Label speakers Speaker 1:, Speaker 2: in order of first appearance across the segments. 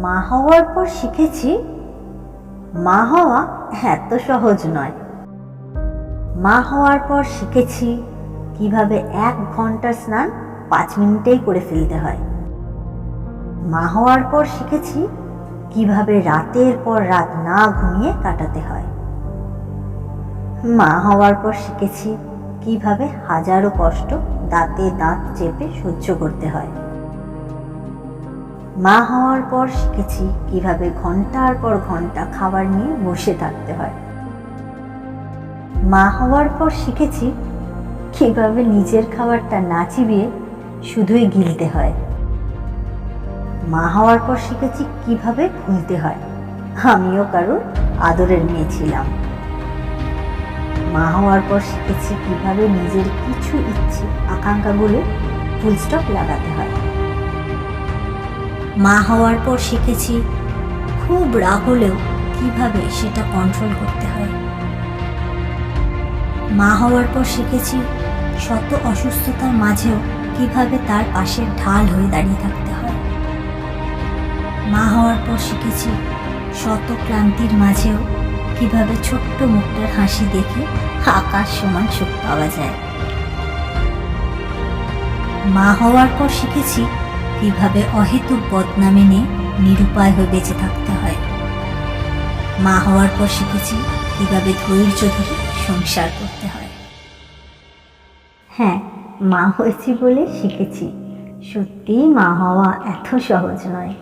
Speaker 1: মা হওয়ার পর শিখেছি, মা হওয়া এত সহজ নয়। মা হওয়ার পর শিখেছি কীভাবে এক ঘণ্টার স্নান পাঁচ মিনিটেই করে ফেলতে হয়। মা হওয়ার পর শিখেছি কীভাবে রাতের পর রাত না ঘুমিয়ে কাটাতে হয়। মা হওয়ার পর শিখেছি কীভাবে হাজারো কষ্ট দাঁতে দাঁত চেপে সহ্য করতে হয়। মা হওয়ার পর শিখেছি কীভাবে ঘণ্টার পর ঘণ্টা খাবার নিয়ে বসে থাকতে হয়। মা হওয়ার পর শিখেছি কীভাবে নিজের খাবারটা না চিবিয়ে শুধুই গিলতে হয়। মা হওয়ার পর শিখেছি কীভাবে ভুলতে হয়। আমিও কারোর আদরের মেয়ে ছিলাম। মা হওয়ার পর শিখেছি কীভাবে নিজের কিছু ইচ্ছে, আকাঙ্ক্ষাগুলো ফুল স্টপ লাগাতে হয়। মা হওয়ার পর শিখেছি খুব রাগ হলেও কীভাবে সেটা কন্ট্রোল করতে হয়। মা হওয়ার পর শিখেছি শত অসুস্থতার মাঝেও কীভাবে তার পাশে ঢাল হয়ে দাঁড়িয়ে থাকতে হয়। মা হওয়ার পর শিখেছি শত ক্লান্তির মাঝেও কীভাবে ছোট্ট মুখটার হাসি দেখে আকাশ সমান সুখ পাওয়া যায়। মা হওয়ার পর শিখেছি কীভাবে অহেতুক বদনামে নিয়ে নিরুপায় হয়ে বেঁচে থাকতে হয়। মা হওয়ার পর শিখেছি কীভাবে ধৈর্য ধরে সংসার করতে হয়। হ্যাঁ মা হয়েছি বলে শিখেছি। সত্যিই মা হওয়া এত সহজ নয়।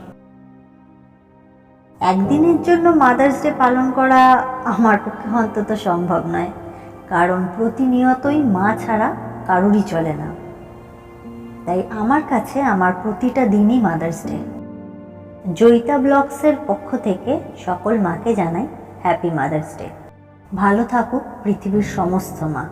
Speaker 1: একদিনের জন্য মাদার্স ডে পালন করা আমার পক্ষে অন্তত সম্ভব নয়। কারণ প্রতিনিয়তই মা ছাড়া কারোরই চলে না। তাই আমার কাছে আমার প্রতিটা দিনই মাদার্স ডে জয়িতা ব্লগসের পক্ষ থেকে সকল মাকে জানাই হ্যাপি মাদার্স ডে ভালো থাকুক পৃথিবীর সমস্ত মা।